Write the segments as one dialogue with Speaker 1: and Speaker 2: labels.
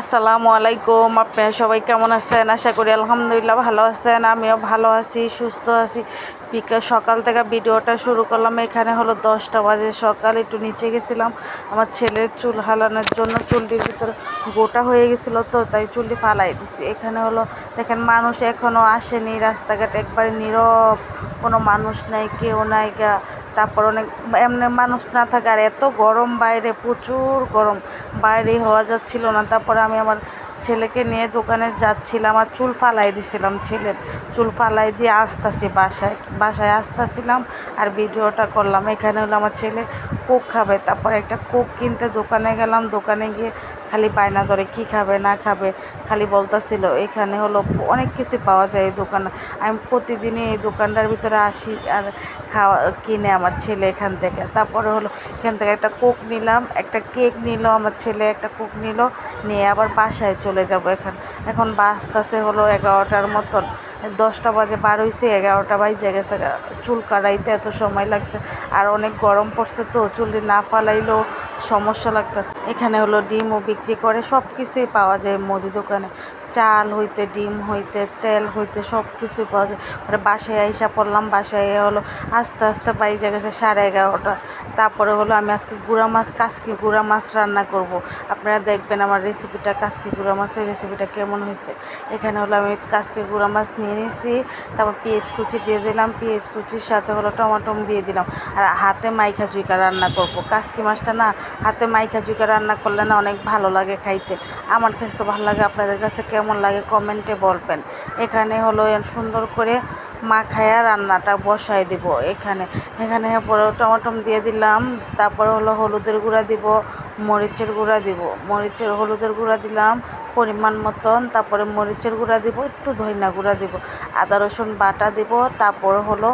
Speaker 1: আসসালামু আলাইকুম। আপনারা সবাই কেমন আছেন? আশা করি আলহামদুলিল্লাহ ভালো আছেন। আমিও ভালো আছি, সুস্থ আছি। বিকাল সকাল থেকে ভিডিওটা শুরু করলাম। এখানে হলো দশটা বাজে সকাল, একটু নিচে গেছিলাম। আমার ছেলের চুল হালানোর জন্য চুলটির ভিতরে গোটা হয়ে গেছিল তো, তাই চুলটি ফালাই দিছি। এখানে হলো, দেখেন মানুষ এখনও আসেনি। রাস্তাঘাট একবারে নীরব। কোনো মানুষ নাই, কেউ নাই গা। তারপর অনেক এমনি মানুষ না থাকে, আর এত গরম বাইরে, প্রচুর গরম। বাইরে হওয়া যাচ্ছিল না। তারপরে আমি আমার ছেলেকে নিয়ে দোকানে যাচ্ছিলাম আর চুল ফালাই দিছিলাম ছেলের। চুল ফালাই দিয়ে আসতেছি বাসায় বাসায় আসতেছিলাম আর ভিডিওটা করলাম। এখানে হলো আমার ছেলে কোক খাবে। তারপর একটা কোক কিনতে দোকানে গেলাম। দোকানে গিয়ে খালি বায়না ধরে কী খাবে, না খাবে, খালি বলতেছিল, এখানে হলো অনেক কিছু পাওয়া যায় এই দোকানে। আমি প্রতিদিনই এই দোকানটার ভিতরে আসি আর খাওয়া, কিনে আমার ছেলে এখান থেকে। তারপরে হলো এখান থেকে একটা কোক নিলাম, একটা কেক নিল, আমার ছেলে একটা কোক নিল, নিয়ে আবার বাসায় চলে যাব এখন। এখন বাসটাছে হলো এগারোটার মতন। দশটা বাজে, বার হয়েছে এগারোটা বাজে গেছে, চুল কাটাইতে এত সময় লাগছে। আর অনেক গরম পড়ছে তো চুলটি না ফালাইলেও সমস্যা লাগতেছে। এখানে হলো ডিমও বিক্রি করে সব কিছুই পাওয়া যায় মুদি দোকানে। চাল হইতে, ডিম হইতে, তেল হইতে সব কিছুই পাওয়া যায়। পরে বাসায় আইসা পড়লাম, বাসায় হলো আস্তে আস্তে বাইরে গেছে সাড়ে এগারোটা। তারপরে হলো আমি আজকে গুঁড়া মাছ, কাসকি গুঁড়া মাছ রান্না করব। আপনারা দেখবেন আমার রেসিপিটা, কাসকি গুঁড়া মাছের রেসিপিটা কেমন হয়েছে। এখানে হলো আমি কাসকি গুঁড়া মাছ নিয়ে নিয়েছি, তারপর পেঁয়াজ কুচি দিয়ে দিলাম, পেঁয়াজ কুচির সাথে হলো টমাটম দিয়ে দিলাম। আর হাতে মাইখা চুইকা রান্না করব। কাসকি মাছটা না, হাতে মাইখা চুইকা রান্না করলে না অনেক ভালো লাগে খাইতে। আমার কাছে তো ভালো লাগে, আপনাদের কাছে কেমন লাগে কমেন্টে বলবেন। এখানে হলো সুন্দর করে মাখায়া রান্নাটা বসাই দিব এখানে। এখানে পরে টমাটম দিয়ে দিলাম, তারপরে হলো হলুদের গুঁড়া দিব, মরিচের গুঁড়া দিব। মরিচের, হলুদের গুঁড়া দিলাম পরিমাণ মতন, তারপরে মরিচের গুঁড়া দিব, একটু ধইনা গুঁড়া দিব। আদা, রসুন বাটা দিব, তারপরে হলো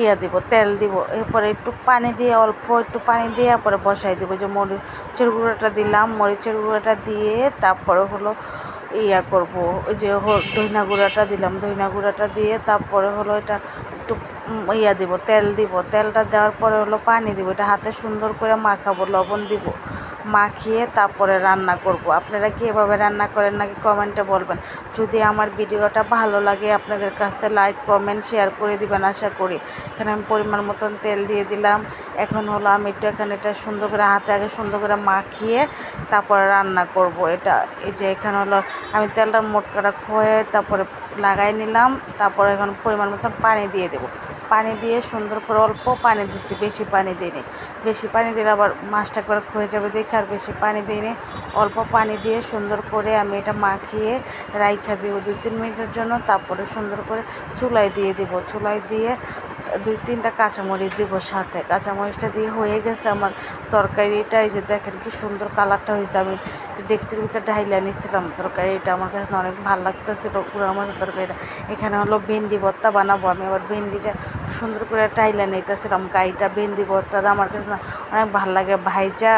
Speaker 1: ইয়া দিব, তেল দিব। এরপরে একটু পানি দিয়ে, অল্প একটু পানি দিয়ে পরে বসাই দিব। যে মরিচের গুঁড়োটা দিলাম, মরিচের গুঁড়োটা দিয়ে তারপরে হলো ইয়া করব। ওই যে দইনা গুঁড়াটা দিলাম। দইনা গুঁড়াটা দিয়ে তারপরে হলো এটা একটু ইয়া দিব, তেল দিব। তেলটা দেওয়ার পরে হলো পানি দিব। এটা হাতে সুন্দর করে মাখাবো, লবণ দিব। মাখিয়ে তারপরে রান্না করব। আপনারা কি এভাবে রান্না করেন নাকি কমেন্টে বলবেন। যদি আমার ভিডিওটা ভালো লাগে, আপনাদের কাছ থেকে লাইক, কমেন্ট, শেয়ার করে দিবেন আশা করি। এখানে আমি পরিমাণ মতন তেল দিয়ে দিলাম। এখন হলো আমি একটু এখানে এটা সুন্দর করে হাতে আগে সুন্দর করে মাখিয়ে তারপরে রান্না করব। এটা এই যে এখানে হলো আমি তেলটা মোটকাটা খোয়ে তারপরে লাগাই নিলাম। তারপরে এখন পরিমাণ মতন পানি দিয়ে দেবো। পানি দিয়ে সুন্দর করে অল্প পানি দিছি, বেশি পানি দিইনি। বেশি পানি দিলে আবার মাছটা একবার হয়ে যাবে দেখে, আর বেশি পানি দিইনি। অল্প পানি দিয়ে সুন্দর করে আমি এটা মাখিয়ে রাইখা দিব দুই তিন মিনিটের জন্য, তারপরে সুন্দর করে চুলায় দিয়ে দিব। চুলায় দিয়ে দুই তিনটা কাঁচামরিচ দিব সাথে। কাঁচামরিচটা দিয়ে হয়ে গেছে আমার তরকারিটা। এই যে দেখেন কি সুন্দর কালারটা হয়েছে। আমি ডেক্সির ভিতরে ঢাইলা নিয়েছিলাম তরকারিটা। আমার কাছে অনেক ভালো লাগতেছিল পুরো আমার তরকারিটা। এখানে হলো ভেন্ডি ভর্তা বানাবো আমি। আবার ভেন্ডিটা সুন্দর করে টাইলা নিতেছিলাম গাইটা ভেন্দি ভর্তাটা আমার কাছে না অনেক ভালো লাগে। ভাইজা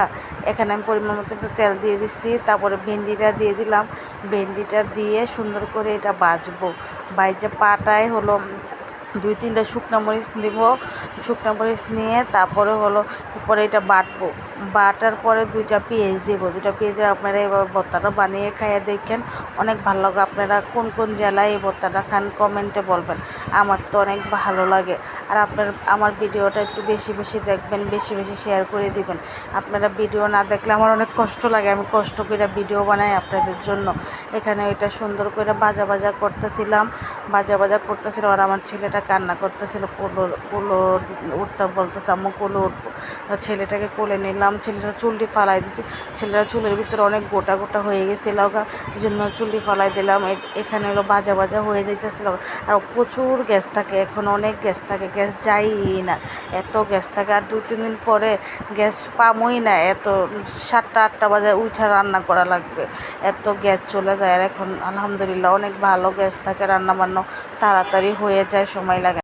Speaker 1: এখানে আমি পরিমাণ মতো একটু তেল দিয়ে দিচ্ছি তারপরে ভেন্ডিটা দিয়ে দিলাম। ভেন্ডিটা দিয়ে সুন্দর করে এটা বাজবো। ভাইজা পাটায় হলো দুই তিনটা শুকনো মরিচ দিব। শুকনা মরিচ নিয়ে তারপরে হলো, পরে এটা বাটবো। বাটার পরে দুইটা পেঁয়াজ দেবো। দুইটা পেঁয়াজ আপনারা এবার ভর্তাটা বানিয়ে খাইয়ে দেখেন। অনেক ভালো লাগে। আপনারা কোন কোন জেলায় এই ভর্তাটা খান কমেন্টে বলবেন। আমার তো অনেক ভালো লাগে। আর আপনার, আমার ভিডিওটা একটু বেশি বেশি দেখবেন, বেশি বেশি শেয়ার করে দিবেন। আপনারা ভিডিও না দেখলে আমার অনেক কষ্ট লাগে। আমি কষ্ট করে ভিডিও বানাই আপনাদের জন্য। এখানে ওইটা সুন্দর করে বাজা বাজা করতেছিলাম। বাজা বাজা করতেছিলাম আর আমার ছেলেটা কান্না করতেছিল। কোলো কোলো, উঠতে বলতেছে আম্মু, কোলো উঠবো। ছেলেটাকে কোলে নিলাম ছেলেটা চুলটি ফালাই দিছি। ছেলেটা চুলের ভিতরে অনেক গোটা গোটা হয়ে গেছিল এই জন্য চুলটি ফালাই দিলাম। এখানে হলো বাজা বাজা হয়ে যাইতেছিল আর প্রচুর গ্যাস থাকে। এখন অনেক গ্যাস থাকে। গ্যাস যাই না। এত গ্যাস থাকে। আর দুই, তিন দিন পরে গ্যাস পামই না। এত সাতটা, আটটা বাজে উঠে রান্না করা লাগবে। এত গ্যাস চলে যায়। আর এখন আলহামদুলিল্লাহ অনেক ভালো গ্যাস থাকে। রান্না বান্না তাড়াতাড়ি হয়ে যায়, সময় লাগে।